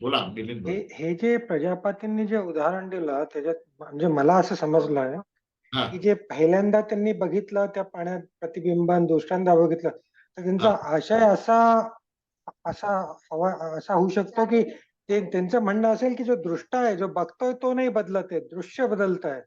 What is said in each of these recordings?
बोला मिलिंद हे. हे जे प्रजापतींनी जे उदाहरण दिलं त्याच्यात म्हणजे मला असं समजलंय हा की जे पहिल्यांदा त्यांनी बघितलं त्या पाण्यात प्रतिबिंब आणि दुसऱ्यांदा बघितलं तर त्यांचा आशय असा असा हवा असा होऊ शकतो की ते त्यांचं म्हणणं असेल की जो दृष्टा आहे जो बघतोय तो नाही बदलत आहे दृश्य बदलत आहे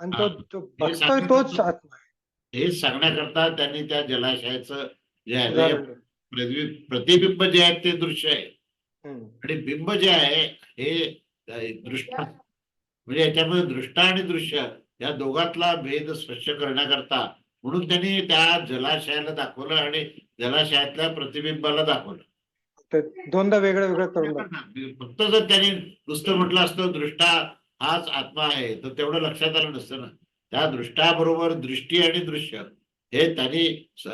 आणि तो. जो हे बघतोय तोच. आत्मा आहे हे सांगण्याकरता त्यांनी त्या जलाशयाचं जे आहे ते उदाहरण दिलं. प्रतिबि- प्रतिबिंब जे आहे ते दृश्य आहे. आणि बिंब जे आहे हे दृष्टा म्हणजे याच्यामध्ये दृष्टा आणि दृश्य या दोघातला भेद स्पष्ट करण्याकरता म्हणून त्यांनी त्या जलाशयाला दाखवलं आणि जलाशयातल्या प्रतिबिंबाला दाखवलं. दोनदा वेगळं वेगळं करून. फक्त जर त्यांनी नुसतं म्हटलं असतं दृष्टा हाच आत्मा आहे तर तेवढं लक्षात आलं नसतं ना. त्या दृष्टाबरोबर दृष्टी आणि दृश्य हे त्यांनी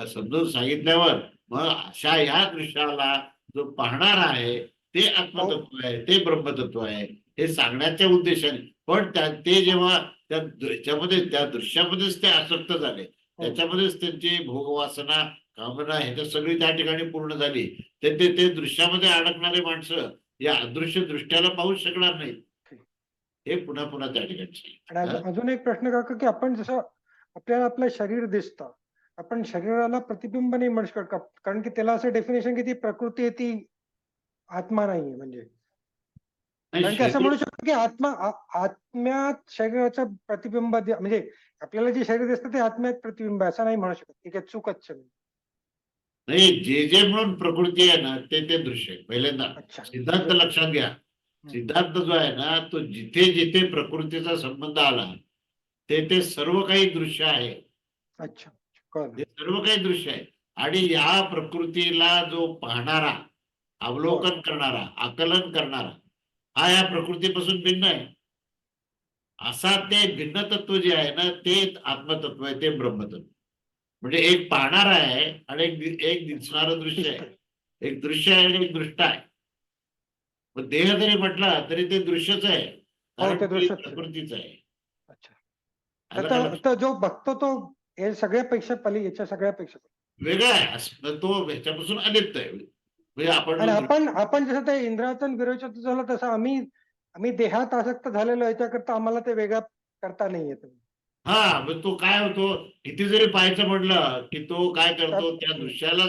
समजून सांगितल्यावर मग अशा ह्या दृश्याला जो पाहणार आहे ते आत्मतत्व आहे ते ब्रह्मतत्व आहे हे सांगण्याच्या उद्देशाने. पण त्या ते जेव्हा त्या त्याच्यामध्ये त्या दृश्यामध्येच ते आसक्त झाले. त्याच्यामध्येच त्यांची भोगवासना कामना ह्याच्या सगळी त्या ठिकाणी पूर्ण झाली. ते ते ते दृश्यामध्ये अडकणारे माणसं या अदृश्य दृष्ट्याला पाहू शकणार नाहीत. हे पुन्हा पुन्हा त्या ठिकाणी अजून- एक प्रश्न काका की आपण जसं आपल्याला आपलं शरीर दिसतं. आपण शरीराला प्रतिबिंब नाही म्हणू शकत? कारण की त्याला असं डेफिनेशन की ती प्रकृती ती आत्मा नाहीये म्हणजे. कारण की असं म्हणू शकतो की आत्मा आत्म्यात शरीराचं प्रतिबिंब म्हणजे आपल्याला जे शरीर दिसतं ते आत्म्यात प्रतिबिंब असं नाही म्हणू शकत. ठीक आहे चूकच. नाही जे जे म्हणून प्रकृती आहे ना ते ते दृश्य आहे पहिल्यांदा. सिद्धांत लक्षात घ्या. सिद्धांत जो आहे ना तो जिथे जिथे प्रकृतीचा संबंध आला ते ते सर्व काही दृश्य आहे. अच्छा सर्व काही दृश्य आहे. आणि या प्रकृतीला जो पाहणारा अवलोकन करणारा आकलन करणारा हा या प्रकृतीपासून भिन्न आहे. असा ते भिन्न तत्व जे आहे ना ते आत्मतत्व आहे ते ब्रह्मतत्व. म्हणजे एक पाहणारा आहे आणि एक एक दिसणारं दृश्य आहे. एक दृश्य आहे आणि एक दृष्ट आहे. मग देह जरी म्हटला तरी ते दृश्यच आहे. आहे. प्रकृतीच आहे. जो बघतो तो हे सगळ्यापेक्षा पली याच्या सगळ्यापेक्षा. वेगळा आहे. तो ह्याच्यापासून अलिप्त आहे. आपण आणि जो आपण आपण जसं ते इंद्रायतन विरोचन झालं तसं आम्ही आम्ही देहात आसक्त झालेलो याच्याकरता आम्हाला ते वेगळा करता नाही येत. हा मग तो काय होतो किती जरी पाहायचं म्हटलं की तो काय करतो त्या दृश्याला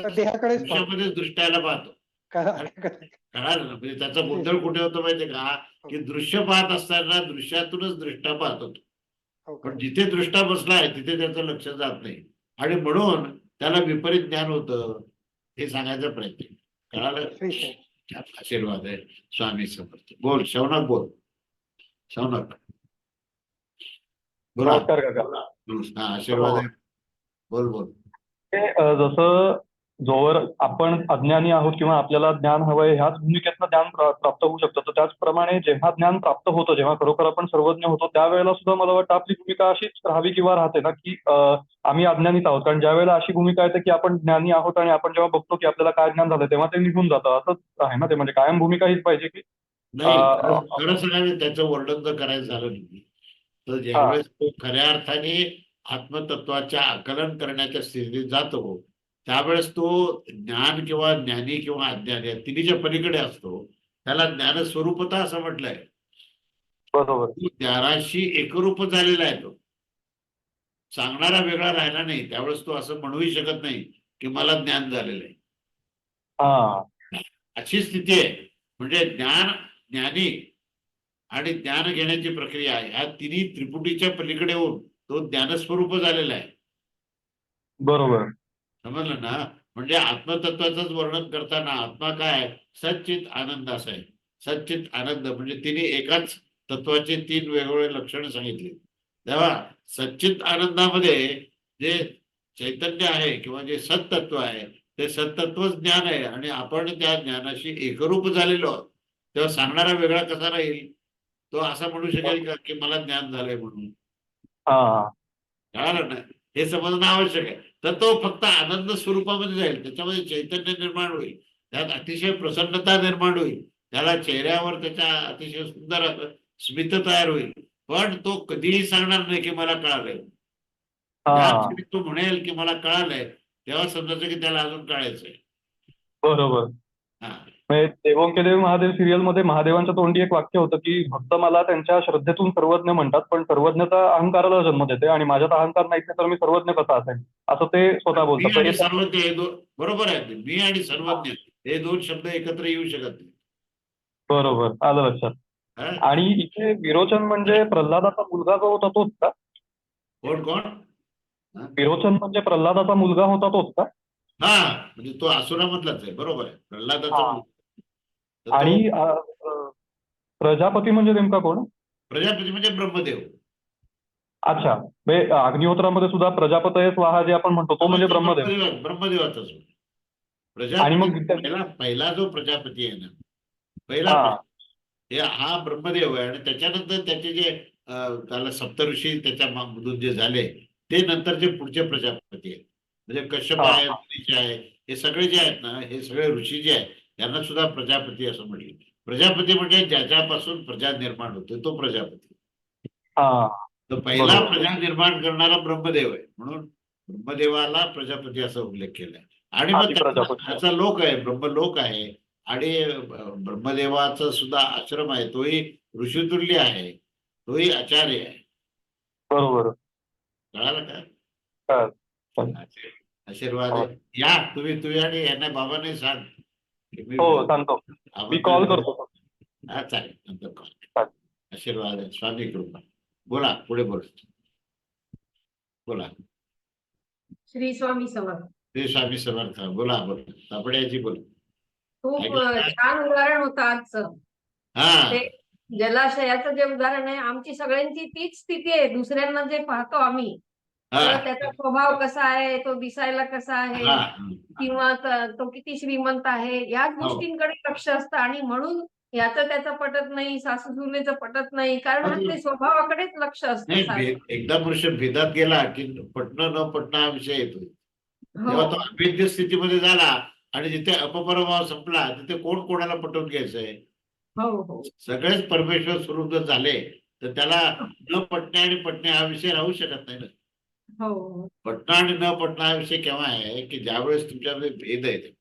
दृष्ट्याला पाहतो. कळालं ना म्हणजे त्याचा गोंधळ कुठे होतो माहितीये का? की दृश्य पाहत असताना दृश्यातूनच दृष्टा पाहत होतो. हो, पण. जिथे दृष्टा बसलाय तिथे त्याचं लक्ष जात नाही. आणि म्हणून त्याला विपरीत ज्ञान होतं हे सांगायचा प्रयत्न. छान आशीर्वाद आहे. स्वामी समर्थ. बोल शौनक बोल. शौनक बोला. नमस्कार काका. आशीर्वाद आहे. बोल बोल. जसं जोवर आपण अज्ञानी आहोत किंवा आपल्याला ज्ञान हवंय ह्याच भूमिकेतनं ज्ञान प्रा- प्राप्त होऊ शकतं. तर त्याचप्रमाणे जेव्हा ज्ञान प्राप्त होतं जेव्हा खरोखर आपण सर्वज्ञ होतो त्यावेळेला सुद्धा मला वाटतं आपली भूमिका अशीच राहावी किंवा राहते ना की आम्ही अज्ञानीच आहोत. कारण ज्या वेळेला अशी भूमिका येते की आपण ज्ञानी आहोत आणि आपण जेव्हा बघतो की आपल्याला काय ज्ञान झालं तेव्हा ते निघून जातं. असंच आहे ना ते. म्हणजे कायम भूमिका हीच पाहिजे की खरं- त्याचं वर्णन जर करायचं झालं नाही तर ज्यावेळेस तो खऱ्या अर्थाने आत्मतत्वाच्या आकलन करण्याच्या स्थितीत जातो त्यावेळेस तो ज्ञान किंवा ज्ञानी किंवा अज्ञानी या तिन्हीच्या पलीकडे असतो त्याला ज्ञानस्वरूपता असं म्हटलंय. बरोबर. ज्ञानाशी एकरूप झालेला आहे तो. सांगणारा वेगळा राहिला नाही त्यावेळेस तो असं म्हणूही शकत नाही की मला ज्ञान झालेलं आहे. हा. अशी स्थिती आहे. म्हणजे ज्ञान ज्ञानी आणि ज्ञान घेण्याची प्रक्रिया ह्या तिन्ही त्रिपुटीच्या पलीकडे होऊन तो ज्ञानस्वरूप झालेला आहे. बरोबर. समजलं ना? म्हणजे आत्मतत्वाचंच वर्णन करताना आत्मा काय? सच्चित आनंद असं आहे सच्चित आनंद म्हणजे तिने एकाच तत्वाचे तीन वेगवेगळे लक्षणं सांगितली. तेव्हा सच्चित आनंदामध्ये जे चैतन्य आहे किंवा जे सत्तत्व आहे ते सत्तत्वच ज्ञान आहे आणि आपण त्या ज्ञानाशी एकरूप झालेलो आहोत. तेव्हा सांगणारा वेगळा कसा राहील? तो असा म्हणू शकेल का की मला ज्ञान झालंय म्हणून? कळालं ना? हे समजणं आवश्यक आहे. तर तो फक्त आनंद स्वरूपामध्ये जाईल. त्याच्यामध्ये चैतन्य निर्माण होईल. त्यात अतिशय प्रसन्नता निर्माण होईल. त्याला चेहऱ्यावर त्याच्या अतिशय सुंदर स्मित तयार होईल. पण तो कधीही सांगणार नाही की मला कळालंय. तो म्हणेल की मला कळालंय तेव्हा समजायचं की त्याला अजून कळायचंय. बरोबर. हा. म्हणजे देवोंके देव महादेव सिरियलमध्ये महादेवांच्या तोंडी एक वाक्य होतं की भक्त मला त्यांच्या श्रद्धेतून सर्वज्ञ म्हणतात पण सर्वज्ञता अहंकाराला जन्म देते आणि माझ्यात अहंकार नाही तर मी सर्वज्ञ कसा असेल असं ते स्वतः बोलतात. सर्वज्ञ बरोबर आहे. मी आणि सर्वज्ञ. हे दोन शब्द एकत्र येऊ शकत नाही. बरोबर. आलं लक्षात? आणि इथे विरोचन म्हणजे प्रल्हादाचा मुलगा जो होता तोच का? कोण कोण? विरोचन म्हणजे प्रल्हादाचा मुलगा होता तोच का? हा म्हणजे तो असुरामधलाच आहे. बरोबर आहे. प्रल्हादाचा आणि प्रजापती म्हणजे नेमका कोण? प्रजापती म्हणजे ब्रह्मदेव. अच्छा. म्हणजे अग्निहोत्रामध्ये सुद्धा प्रजापतय स्वाहा जे आपण म्हणतो तो म्हणजे ब्रह्मदेव. ब्रह्मदेव- ब्रह्मदेवाचाच होय. आणि मग प्रजापती त्या- पहिला पहिला जो प्रजापती आहे ना पहिला हा. हे हा ब्रह्मदेव आहे. आणि त्याच्यानंतर त्याचे जे अं, त्याला सप्तऋषी त्याच्या मधून जे झाले ते नंतरचे पुढचे प्रजापती आहेत. म्हणजे कश्यप हा. आहे मुनीचे आहे हे सगळे जे आहेत ना हे सगळे ऋषी जे आहेत त्यांना सुद्धा प्रजापती असं म्हटले. प्रजापती म्हणजे ज्याच्यापासून प्रजा निर्माण होते तो प्रजापती. हा. तर पहिला. प्रजा निर्माण करणारा ब्रह्मदेव आहे. म्हणून ब्रह्मदेवाला प्रजापती असा उल्लेख केलाय आणि मग त्याचा लोक आहे ब्रह्मलोक आहे. आणि ब्रह्मदेवाचा सुद्धा आश्रम आहे. तोही ऋषितुल्य आहे. तोही आचार्य आहे. बरोबर. कळालं का. आशीर्वाद हो. आहे. या तुम्ही तुम्ही आणि यांना बाबाने सांग. हो सांगतो. मी कॉल करतो. हा चालेल. नंतर कॉल. आशीर्वाद आहे. स्वामी कृपा. बोला पुढे बोला. बोला. श्री स्वामी समर्थ. ते स्वामी समर्थ बोला बोला. सापड्याची बोला. खूप? छान उदाहरण होतं आजचं. हा. ते जलाशयाचं जे उदाहरण आहे आमची सगळ्यांची तीच स्थिती आहे. दुसऱ्यांना जे पाहतो आम्ही त्याचा स्वभाव कसा आहे तो दिसायला कसा आहे किंवा त- तो किती श्रीमंत आहे याच हो. गोष्टींकडे लक्ष असतं. आणि म्हणून याचं त्याचं पटत नाही सासू सुनेचं पटत नाही कारण. ते स्वभावाकडेच लक्ष असतं एकदा मनुष्य भेदात गेला की पटणं न पटणं हा विषय येतो तेव्हा तो हो अभेद्य स्थितीमध्ये झाला आणि जिथे अपपरभाव संपला तिथे कोण कोणाला पटवून घ्यायचंय? हो हो. सगळेच परमेश्वर स्वरूप जर झाले तर त्याला न पटणे आणि पटणे हा विषय राहू शकत नाही ना. हो पटणं आणि न पटणं हा विषय केव्हा आहे की ज्यावेळेस तुमच्यामध्ये भेद आहेत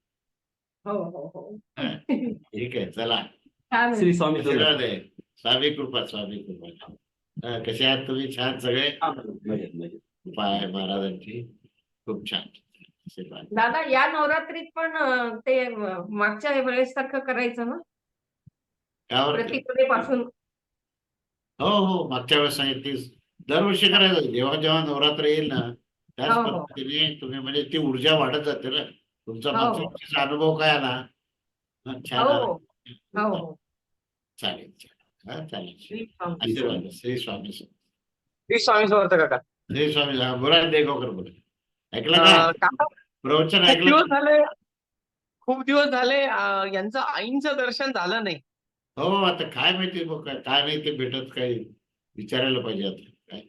हो हो हो. ठीक आहे चला. आहे. श्री स्वामी स्वामी कृपा स्वामी कृपा कसे आहात तुम्ही? छान सगळे. कृपा आहे महाराजांची. खूप छान. दादा या नवरात्रीत पण ते मागच्या वेळेस सारखं करायचं ना? प्रतिपदेपासून. हो हो. मागच्या वेळेस सांगितलीस दरवर्षी करायचं जेव्हा जेव्हा नवरात्र येईल ना त्याच हो, हो. पद्धतीने तुम्ही म्हणजे ती ऊर्जा वाढत जाते ना. तुमचा हो, मागच्या अनुभव काय आला? हा, छान हो. हो. चालेल चालेल. हा चालेल श्री आशीर्वाद श्री स्वामी समर्थ. श्री स्वामी समर्थ काका. श्री स्वामी हा, बोला देगावकर बोला. ऐकलं का? अं, काका प्रवचन खूप ऐकलं दिवस? झाले खूप दिवस झाले अं, यांचं आईंचं दर्शन झालं नाही. हो आता काय माहिती काय काय नाही ते भेटत काही विचारायला पाहिजे आता काय?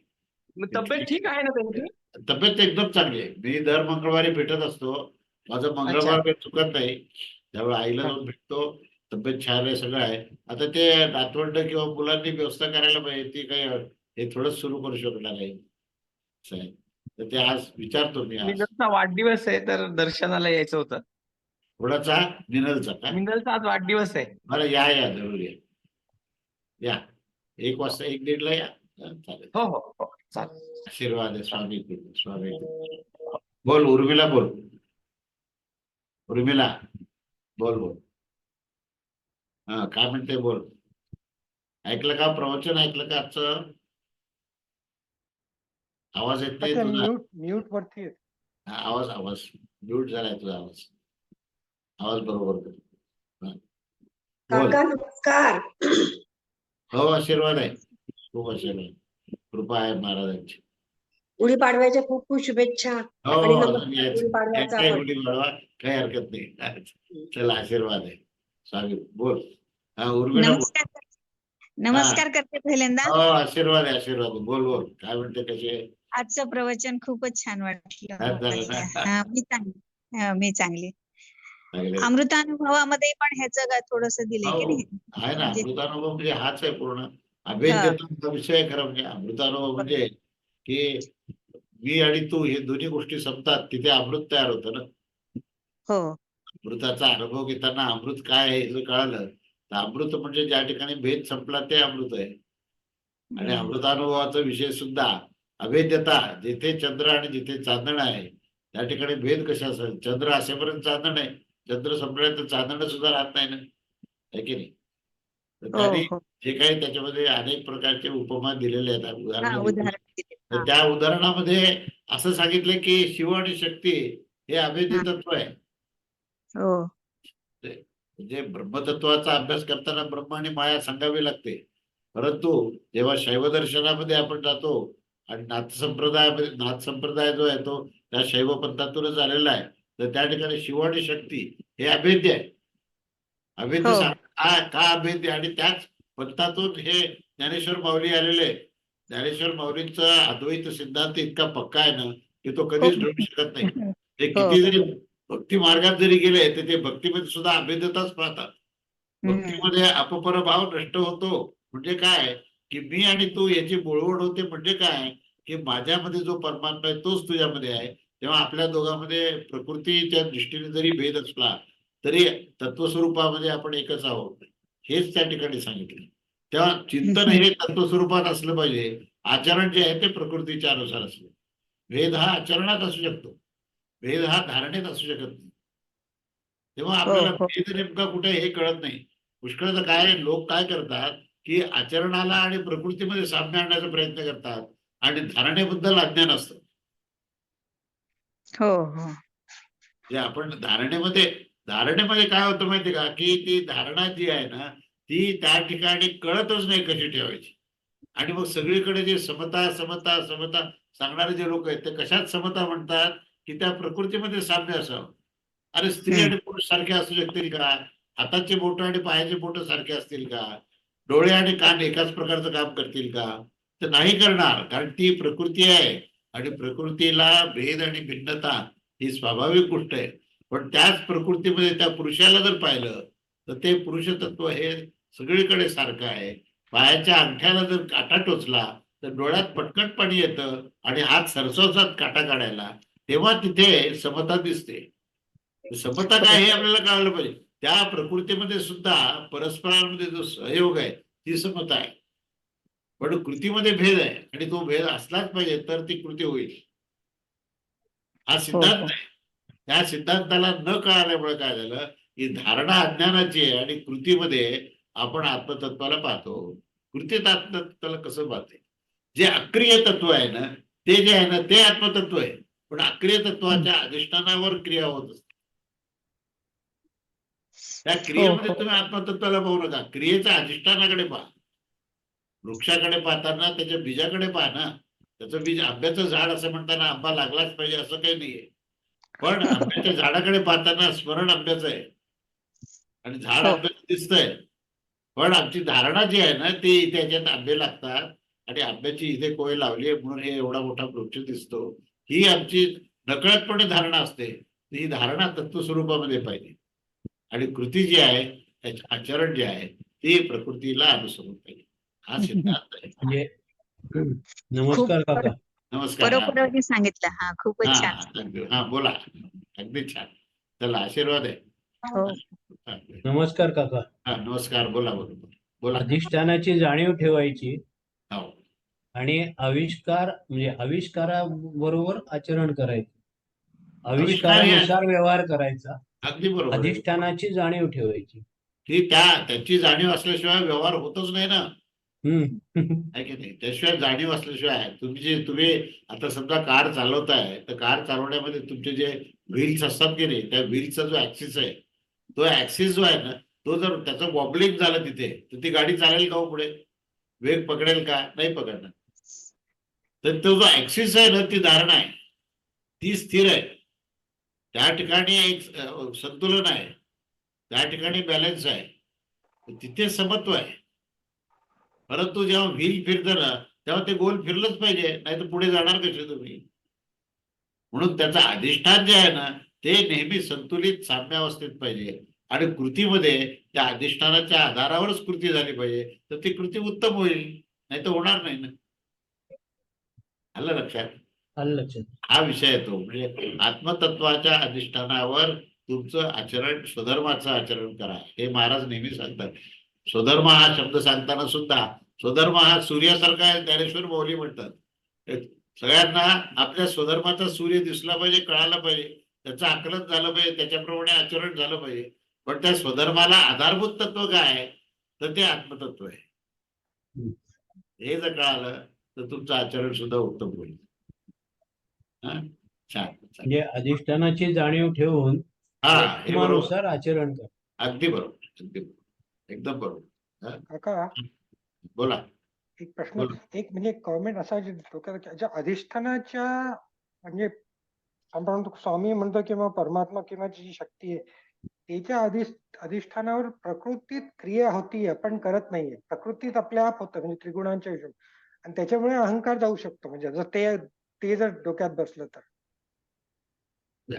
मग तब्येत ठीक आहे ना त्यांची? तब्येत एकदम चांगली आहे. मी दर मंगळवारी भेटत असतो. माझं मंगळवार काही चुकत नाही. त्यामुळे आईला जाऊन भेटतो. तब्येत छान आहे सगळं आहे. आता ते नातवंड किंवा मुलांनी व्यवस्था करायला पाहिजे ती काही हे थोडंच सुरू करू शकणार आहे. तर ते आज विचारतो मी मिनलचा वाढदिवस आहे तर दर्शनाला यायचं होतं. थोडासा निनलचा का? मिनलचा आज वाढदिवस आहे. बरं या या जरूर या. या. एक वाजता एक दीडला या. हा, चालेल. हो हो हो चालेल. आशीर्वाद आहे स्वामी स्वामी. बोल उर्मिला बोल. उर्मिला बोल बोल. हा काय म्हणते बोल. ऐकलं का? प्रवचन ऐकलं का आजचं? आवाज येत नाही तुझा म्यूट म्यूट वरती आहे. हा, आवाज आवाज. म्यूट झालाय तुझा आवाज. आवाज बरोबर कर. हा. बोल. काका नमस्कार. हो आशीर्वाद आहे. खूप आशीर्वाद कृपा आहे महाराजांची. गुढीपाडव्याच्या खूप खूप शुभेच्छा. हो आणि हो, नमस्कार यायचं. गुढीपाडव्याचा काय पण. गुढी पाडवा. काही हरकत नाही. चला आशीर्वाद आहे. स्वामी बोल. हा उर्मिला नमस्कार नमस्कार करते पहिल्यांदा. हो आशीर्वाद आहे आशीर्वाद. बोल बोल. काय म्हणते आहे? आजचं प्रवचन खूपच छान वाटलं? हा, मी चांगली. हा, मी चांगली. अमृतानुभवामध्ये पण ह्याचं थोडस दिलंय की हो. नाही? आहे ना म्हणजे- अमृतानुभव म्हणजे हाच आहे पूर्ण. अभेद्यता विषय आहे खरं म्हणजे. अमृतानुभव म्हणजे की मी आणि तू हे दोन्ही गोष्टी संपतात तिथे अमृत तयार होतं ना. हो. अमृताचा अनुभव घेताना अमृत काय आहे हे कळालं. तर अमृत म्हणजे ज्या ठिकाणी भेद संपला ते अमृत आहे. आणि अमृतानुभवाचा विषय सुद्धा अभेद्यता जिथे चंद्र आणि जिथे चांदण आहे त्या ठिकाणी भेद कशा असेल? चंद्र असेपर्यंत चांदण आहे. चंद्र संपल्यानंतर चांदण सुद्धा राहत नाही ना? है की नाही? तर हो त्यांनी हो. जे काही त्याच्यामध्ये अनेक प्रकारचे उपमा दिलेले आहेत. उदाहरणं तर. त्या उदाहरणामध्ये असं सांगितलं की शिव आणि शक्ती हे अभेद्य तत्व आहे. हो म्हणजे ब्रह्मतत्वाचा अभ्यास करताना ब्रह्म आणि माया सांगावी लागते परंतु जेव्हा शैव दर्शनामध्ये आपण जातो आणि नाथ संप्रदायामध्ये नाथ संप्रदाय जो आहे तो त्या शैव पंथातूनच आलेला आहे तर त्या ठिकाणी शिव आणि शक्ती हे अभेद्य आहे अभेद्य हो. सांग- का अभेद्य आणि त्याच पंथातून हे ज्ञानेश्वर माऊली आलेले आहे. ज्ञानेश्वर माऊलींचा अद्वैत सिद्धांत इतका पक्का आहे ना की तो कधीच हो. ढळू शकत नाही ते हो. किती जरी भक्ती मार्गात जरी गेले तर ते भक्तीमध्ये सुद्धा अभेद्यताच पाहतात. भक्तीमध्ये अपरभाव नष्ट होतो. म्हणजे काय? की मी आणि तू याची बोळवड होते म्हणजे काय? की माझ्यामध्ये जो परमात्मा आहे तोच तुझ्यामध्ये आहे. तेव्हा आपल्या दोघांमध्ये प्रकृतीच्या दृष्टीने जरी भेद असला तरी तत्वस्वरूपामध्ये आपण एकच आहोत. हेच त्या ठिकाणी सांगितले. तेव्हा चिंतन हे तत्वस्वरूपात असलं पाहिजे. आचरण जे आहे ते प्रकृतीच्या अनुसार असलं. भेद हा आचरणात असू शकतो. भेद हा धारणेत असू शकत नाही. तेव्हा आपल्याला हो. भेद नेमका कुठे हे कळत नाही. पुष्कळदा काय लोक काय करतात की आचरणाला आणि प्रकृतीमध्ये साम्य आणण्याचा प्रयत्न करतात आणि धारणेबद्दल अज्ञान असतं. हो हो. आपण धारणेमध्ये धारणेमध्ये काय होतं माहितीये का? की ती धारणा जी आहे ना ती त्या ठिकाणी कळतच नाही कशी ठेवायची. आणि मग सगळीकडे जे समता समता समता सांगणारे जे लोक आहेत ते कशात समता म्हणतात? की त्या प्रकृतीमध्ये साम्य असावं. अरे स्त्री. आणि पुरुष सारखे असू शकतील का? हाताचे बोट आणि पायाचे बोट सारखे असतील का? डोळे आणि कान एकाच प्रकारचं काम करतील का? तर नाही करणार कारण ती प्रकृती आहे. आणि प्रकृतीला भेद आणि भिन्नता ही स्वाभाविक गोष्ट आहे. पण त्याच प्रकृतीमध्ये त्या पुरुषाला जर पाहिलं तर ते पुरुष तत्व हे सगळीकडे सारखं आहे. पायाच्या अंगठ्याला जर काटा टोचला तर डोळ्यात पटकन पाणी येतं आणि हात सरसवतात काटा काढायला. तेव्हा तिथे समता दिसते. समता काय हे आपल्याला कळलं पाहिजे. त्या प्रकृतीमध्ये सुद्धा परस्परांमध्ये जो सहयोग आहे ती समता आहे. पण कृतीमध्ये भेद आहे आणि तो भेद असलाच पाहिजे तर ती कृती होईल. हा सिद्धांत आहे. त्या सिद्धांताला न कळाल्यामुळे काय झालं की धारणा अज्ञानाची आहे आणि कृतीमध्ये आपण आत्मतत्वाला पाहतो. कृतीत आत्मतत्वाला कसं पाहते? जे अक्रिय तत्व आहे ना ते जे आहे ना ते आत्मतत्व आहे. पण अक्रिय तत्वाच्या अधिष्ठानावर क्रिया होत असते. त्या क्रियेमध्ये हो. तुम्ही आत्मतत्वाला पाहू नका. क्रियेच्या अधिष्ठानाकडे पहा. वृक्षाकडे पाहताना त्याच्या बीजाकडे पहा ना. त्याचं बीज आंब्याचं झाड असं म्हणताना आंबा लागलाच पाहिजे असं काही नाहीये. पण आंब्याच्या झाडाकडे पाहताना स्मरण आंब्याचं आहे. आणि झाड हो. आंब्याचं दिसतंय. पण आमची धारणा जी आहे ना ती इथे याच्यात आंबे लागतात. आणि आंब्याची इथे कोय लावली म्हणून हे एवढा मोठा वृक्ष दिसतो. ही आमची नकळतपणे धारणा असते. ही धारणा तत्व स्वरूपामध्ये पाहिजे. आणि कृती जी आहे त्याचे आचरण जे आहे ते प्रकृतीला अनुसरून पाहिजे. हा सिद्धांत आहे. म्हणजे नमस्कार काका नमस्कार. हा. बरोबर सांगितलं. हा खूपच हा, छान. हा बोला. अगदी छान. चला आशीर्वाद आहे. हो. नमस्कार काका. हा, नमस्कार. बोला बोला. बोला. अधिष्ठानाची जाणीव ठेवायची. हो. आणि आविष्कार म्हणजे आविष्काराबरोबर आचरण करायचं. आविष्कार आविष्कारानुसार व्यवहार करायचा. अगदी बरोबर. अधिष्ठानाची जाणीव ठेवायची. की त्या त्याची जाणीव असल्याशिवाय व्यवहार होतच नाही ना. त्याशिवाय जाणीव असल्याशिवाय तुम्ही जे तुम्ही आता समजा कार चालवताय तर कार चालवण्यामध्ये तुमचे जे व्हील्स असतात की नाही त्या व्हीलचा जो ऍक्सिस आहे तो ऍक्सिस जो आहे ना तो जर त्याचं वॉबलिंग झालं तिथे तर ती गाडी चालेल का हो पुढे? वेग पकडेल का? नाही पकडणार. तर तो जो ऍक्सिस आहे ना ती धारणा आहे. ती स्थिर आहे. त्या ठिकाणी एक संतुलन आहे. त्या ठिकाणी बॅलन्स आहे. तिथे समत्व आहे. परंतु जेव्हा व्हील फिरतं ना तेव्हा ते गोल फिरलंच पाहिजे. नाही तर पुढे जाणार कसे तुम्ही? म्हणून त्याचं अधिष्ठान जे आहे ना ते नेहमी संतुलित साम्यावस्थेत पाहिजे. आणि कृतीमध्ये त्या अधिष्ठानाच्या आधारावरच कृती झाली पाहिजे. तर ती कृती उत्तम होईल. नाही तर होणार नाही ना. आलं लक्षात? आलं लक्षात. हा विषय येतो. म्हणजे आत्मतत्वाच्या अधिष्ठानावर तुमचं आचरण स्वधर्माचं आचरण करा. हे महाराज नेहमी सांगतात. स्वधर्म हा शब्द सांगताना सुद्धा स्वधर्म हा सूर्यासारखा आहे ज्ञानेश्वर मौली म्हणतात. सगळ्यांना आपल्या स्वधर्माचा सूर्य दिसला पाहिजे कळायला पाहिजे. त्याचं आकलन झालं पाहिजे त्याच्याप्रमाणे आचरण झालं पाहिजे. पण त्या स्वधर्माला आधारभूत तत्व काय आहे? तर ते आत्मतत्व आहे. हे जर कळालं तर तुमचं आचरण सुद्धा उत्तम होईल. हा. म्हणजे अधिष्ठानाची जाणीव ठेवून हा हे आचरण कर. अगदी बरोबर अगदी बरोबर. एकदम बरोबर. काका बोला. एक प्रश्न. एक म्हणजे कॉमेंट असा जे डोक्यात की ज्या अधिष्ठानाच्या म्हणजे स्वामी म्हणतो किंवा परमात्मा किंवा जी शक्ती आहे त्याच्या अधि अधिष्ठानावर प्रकृतीत क्रिया होती आपण करत नाहीये. प्रकृतीत आपल्या आप होतं म्हणजे त्रिगुणांच्या हिशोब आणि त्याच्यामुळे अहंकार जाऊ शकतो. म्हणजे जर ते ते जर डोक्यात बसलं तर.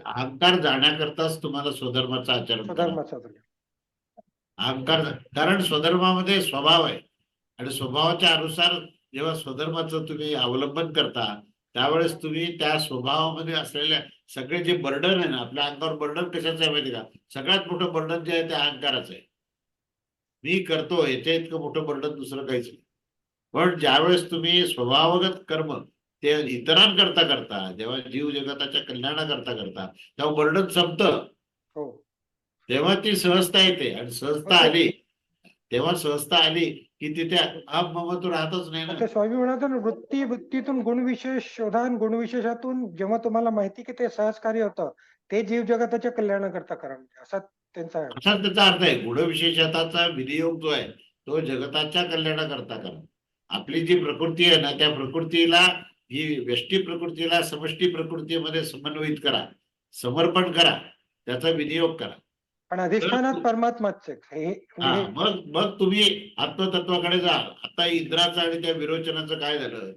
अहंकार जाण्याकरताच तुम्हाला स्वधर्माचं आचरण. स्वधर्माचा. अहंकार कारण स्वधर्मामध्ये स्वभाव आहे. आणि स्वभावाच्या अनुसार जेव्हा स्वधर्माचं तुम्ही अवलंबन करता त्यावेळेस तुम्ही त्या स्वभावामध्ये असलेल्या सगळे जे बर्डन आहे ना आपल्या अंगावर बर्डन कशाचं आहे माहिती का? सगळ्यात मोठं बर्डन जे आहे ते अहंकाराचं आहे. मी करतो याच्या इतकं मोठं बर्डन दुसरं काहीच नाही. पण ज्यावेळेस तुम्ही स्वभावगत कर्म ते इतरांकरता करता जेव्हा जीव जगताच्या कल्याणाकरता करता तेव्हा बर्डन संपतं. हो. तेव्हा ती सहजता येते आणि सहजता ओके. आली. तेव्हा सहजता आली की तिथे ममत्व राहतच नाही ना. स्वामी म्हणतात ना, वृत्ती वृत्तीतून गुणविशेष शोधान गुणविशेषातून जेव्हा तुम्हाला माहिती की ते सहजकार्य होतं ते जीव जगताच्या कल्याणाकरता करा म्हणजे असा त्यांचा. असा त्याचा अर्थ आहे. गुणविशेषताचा विनियोग जो आहे तो जगताच्या कल्याणाकरता करा. आपली जी प्रकृती आहे ना त्या प्रकृतीला ही व्यष्टी प्रकृतीला समष्टी प्रकृतीमध्ये समन्वयित करा समर्पण करा त्याचा विनियोग करा. पण अधिष्ठानात परमात्माच हे हा मग मग तुम्ही आत्मतत्वाकडे जा. आता इंद्राचं आणि त्या विरोचनाचं काय झालं?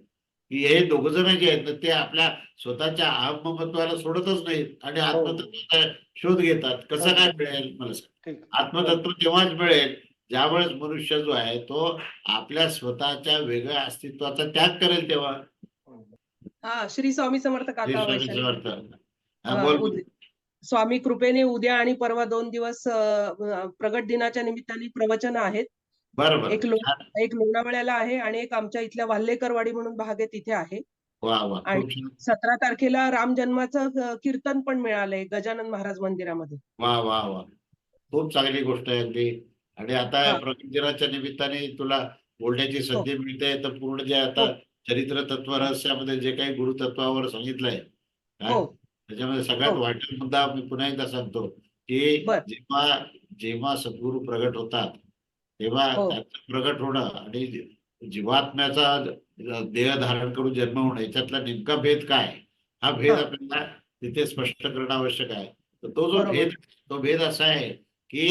की हे दोघ जण जे आहेत ना ते आपल्या स्वतःच्या आत्ममत्वाला सोडतच नाहीत आणि हो. आत्मतत्वाचा शोध घेतात. कसं काय मिळेल मला सांग. आत्मतत्व तेव्हाच मिळेल ज्यावेळेस मनुष्य जो आहे तो आपल्या स्वतःच्या वेगळ्या अस्तित्वाचा त्याग करेल तेव्हा. हा श्री स्वामी समर्थ काका स्वामी कृपेने उद्या आणि परवा दोन दिवस प्रगट दिनाच्या निमित्ताने प्रवचन आहेत. बरं बरं एक लो-. एक लोणावळ्याला आहे आणि एक आमच्या इथल्या वाल्हेकरवाडी म्हणून भाग आहे तिथे आहे. वा वा आणि-. सतरा तारखेला राम जन्माचं कीर्तन पण मिळालंय गजानन महाराज मंदिरामध्ये. वा वा वा. खूप चांगली गोष्ट आहे अगदी. आणि आता हा. निमित्ताने तुला बोलण्याची संधी मिळते तर पूर्ण जे आता हो. चरित्र तत्व रहस्यामध्ये जे काही गुरुतत्वावर सांगितलंय हो त्याच्यामध्ये सगळ्यात हो. वाईट मुद्दा मी पुन्हा एकदा सांगतो की बर. जेव्हा जेव्हा सद्गुरू प्रगट होतात तेव्हा हो. त्याचं प्रगट होणं आणि जीवात्म्याचा देह धारण करून जन्म होणं याच्यातला नेमका भेद काय हा भेद हा. आपल्याला तिथे स्पष्ट करणं आवश्यक आहे तर तो जो बरोबर. भेद तो भेद असा आहे की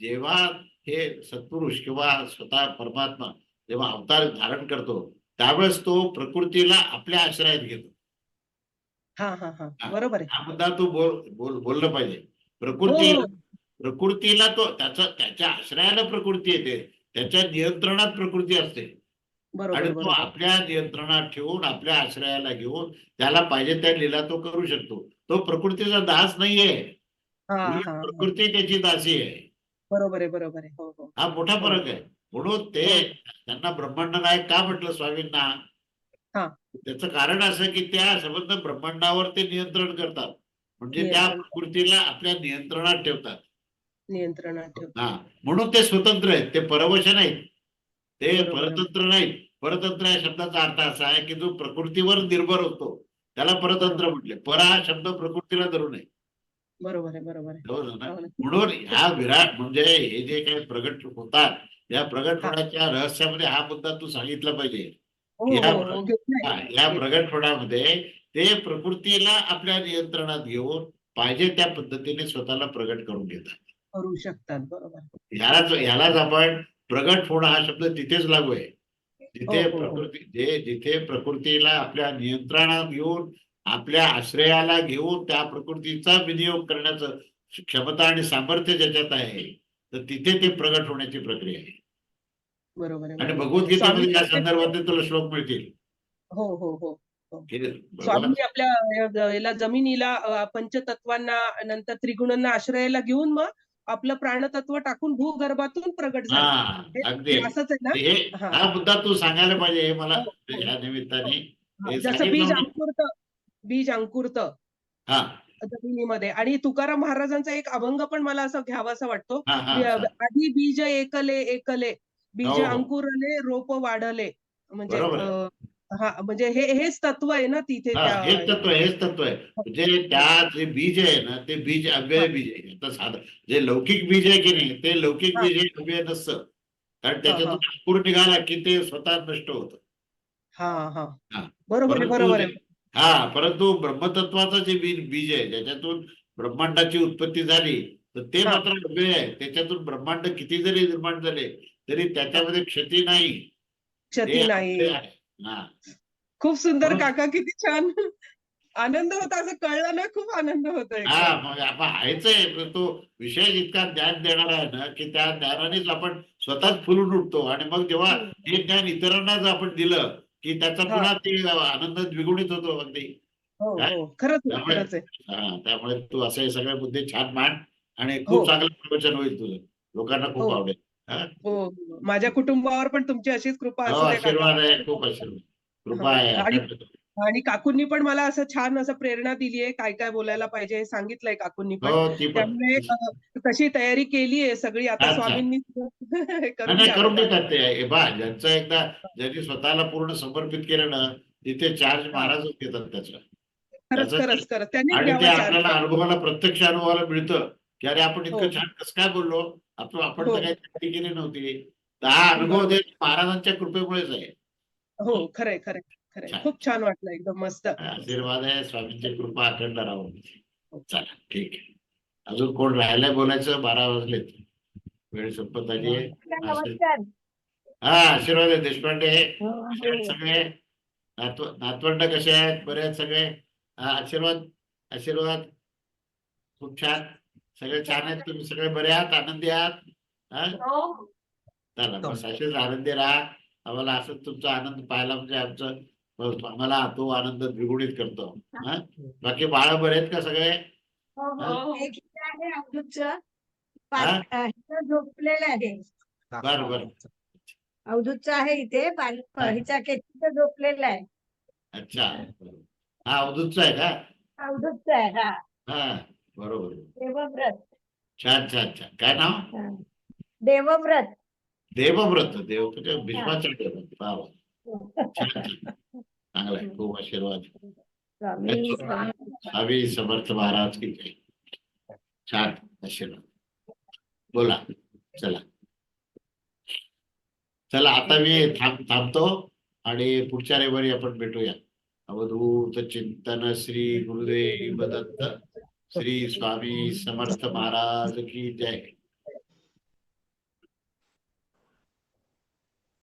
जेव्हा हे सत्पुरुष किंवा स्वतः परमात्मा जेव्हा अवतार धारण करतो त्यावेळेस तो प्रकृतीला आपल्या आश्रयात घेतो. हा हा हा. हा. बरोबर हा मुद्दा तू बोल बोल बोललं पाहिजे. प्रकृती हो. प्रकृतीला तो त्याचा त्याच्या आश्रयाला प्रकृती येते. त्याच्या नियंत्रणात प्रकृती असते. बरोबर आणि तो आपल्या नियंत्रणात ठेवून आपल्या आश्रयाला घेऊन त्याला पाहिजे त्या लीला तो करू शकतो. तो प्रकृतीचा दास नाहीये. हा हा हा. प्रकृती त्याची दासी आहे. बरोबर आहे बरोबर आहे. हो हो. हा मोठा फरक आहे. म्हणून ते हो. त्यांना ब्रह्मांड नायक का म्हटलं स्वामींना? हा. त्याचं कारण असं की त्या संबंध ब्रह्मांडावर ते नियंत्रण करतात. म्हणजे त्या नियंत्रण. प्रकृतीला आपल्या नियंत्रणात ठेवतात. नियंत्रणात ठेव हा. म्हणून ते स्वतंत्र आहेत. ते परवश नाहीत ते बरोबर. परतंत्र नाहीत. परतंत्र या शब्दाचा अर्थ असा आहे की जो प्रकृतीवर निर्भर होतो. त्याला परतंत्र म्हटले. पर हा शब्द प्रकृतीला धरू नये बरोबर आहे बरोबर आहे हो. म्हणून ह्या विराट म्हणजे हे जे काही प्रगट होतात या प्रगट. होण्याच्या रहस्यामध्ये हा मुद्दा तू सांगितला पाहिजे हो या हो घेतलंय. या प्रगट होण्यामध्ये ते प्रकृतीला आपल्या नियंत्रणात घेऊन पाहिजे त्या पद्धतीने स्वतःला प्रगट करून घेतात करू शकतात बरोबर ह्यालाच ह्यालाच आपण प्रगट होणं हा शब्द तिथेच लागू आहे जिथे. प्रकृती जे जिथे प्रकृतीला आपल्या नियंत्रणात घेऊन आपल्या आश्रयाला घेऊन त्या प्रकृतीचा विनियोग करण्याचं क्षमता आणि सामर्थ्य ज्याच्यात आहे तर तिथे ते प्रगट होण्याची प्रक्रिया आहे. बरोबर आहे आणि. भगवद्गीतेमध्ये या स्वामी- संदर्भात तुला श्लोक मिळतील. हो हो हो भगवान स्वामींनी आपल्या याला जमिनीला पंचतत्वांना नंतर त्रिगुणांना आश्रयाला घेऊन मग आपलं प्राणतत्व टाकून भूगर्भातून प्रगट झाले. हा हे- अगदी. हे असंच आहे ना? हे हा. हा मुद्दा तू सांगायला पाहिजे हे मला हो, हो. या निमित्ताने. हे जसं बीज म्हणून- अंकुरत. बीज अंकुरत हा. जमिनीमध्ये. आणि तुकाराम महाराजांचा एक अभंग पण मला असं घ्यावासा वाटतो. हा बी- हा. आधी बीज एकले एकले. बीज हो, हो. अंकुरले रोप वाढले. म्हणजे हा म्हणजे हे हेच तत्व आहे ना तिथे हेच तत्व आहे हेच तत्व आहे. म्हणजे त्या जे बीज आहे ना ते बीज अव्यय बीज आहे. साधं. जे लौकिक बीज आहे की नाही ते लौकिक. बीज हे अव्यय नसतं. कारण. त्याच्यातून अंकुर निघाला की ते स्वतः नष्ट होतं. हा हा. बरोबर बरोबर आहे. हा परंतु ब्रह्मतत्वाचं जे बीज बीज आहे ज्याच्यातून ब्रह्मांडाची उत्पत्ती झाली तर ते. मात्र अव्यय आहे. त्याच्यातून ब्रह्मांड किती जरी निर्माण झाले तरी त्याच्यामध्ये क्षती नाही. क्षती नाही. हा. खूप सुंदर काका किती छान. आनंद होता असं कळलं ना खूप आनंद होतो हा आहे तो विषय इतका ज्ञान देणारा आहे ना की त्या ज्ञानानेच आपण स्वतःच फुलून उठतो. आणि मग जेव्हा हे ज्ञान इतरांना जर आपण दिलं की त्याचा. पुन्हा ते आनंद द्विगुणित होतो अगदी हो? हो खरंच त्यामुळे- खरंच आहे हा त्यामुळे तू असे सगळे मुद्दे छान मांड आणि हो. खूप चांगलं प्रवचन होईल तुझं लोकांना खूप. आवडेल हो. माझ्या कुटुंबावर पण तुमची अशीच कृपा आशीर्वाद आहे खूप आशीर्वाद कृपा आहे आणि- काकूंनी पण मला असं छान असं प्रेरणा दिली आहे काय काय बोलायला पाहिजे हे सांगितलंय काकूंनी पण. हो त्यामुळे तशी तयारी केली आहे सगळी. आता. स्वामींनी हे करून. देतात ते. हे बा ज्यांचं एकदा ज्यांनी स्वतःला पूर्ण समर्पित केलं ना तिथे चार्ज महाराजच घेतात त्याचा. खरंच खरंच खरंच. त्यांनी आपल्याला. अनुभवाला प्रत्यक्ष अनुभवाला मिळतं. की अरे आपण इतकं हो. छान कसं काय बोललो? आपण आपण हो. तर काही तयारी केली नव्हती. तर हा अनुभव महाराजांच्या कृपेमुळेच आहे. हो खरंय खरंय. छान. खूप छान वाटलं एकदम मस्त. आशीर्वाद आहे. स्वामींची कृपा अखंड राहो चला ठीक आहे. अजून कोण राहिलंय बोलायचं? बारा वाजलेत. वेळ संपत आली आहे नमस्कार. हा आशीर्वाद आहे देशपांडे. हो, सगळे. नातव नातवंड कसे आहेत? बरे आहेत सगळे? हा आशीर्वाद आशीर्वाद. खूप छान. सगळे छान आहेत? तुम्ही सगळे बरे आहात? आनंदी आहात? हा? हो. चला बस असेच आनंदी राहा. आम्हाला असंच तुमचा आनंद पाहायला म्हणजे आमचं बस आम्हाला तो आनंद द्विगुणित करतो. हा. बाकी बाळ बरे आहेत का सगळे? हो, हो. एक इथे आहे अवधूतचं. हा? पाच- अ, इथं झोपलेलं आहे. बर बर. अवधूतचं आहे इथे पाल-. हिचा केतकीचं झोपलेलं आहे. अच्छा हा अवधूतचा आहे का? अवधूतचं आहे हा. हा बरोबर. देवव्रत. छान छान छान. काय नाव. देवव्रत. देवव्रत. देव म्हणजे वा. छान छान. चांगला आहे. खूप आशीर्वाद. स्वामी समर्थ महाराज की जय. छान आशीर्वाद. बोला. चला. चला आता मी थांब थांबतो आणि पुढच्या रविवारी आपण भेटूया. अवधूत चिंतन श्री गुरुदेव दत्त. श्री स्वामी समर्थ महाराज की जय.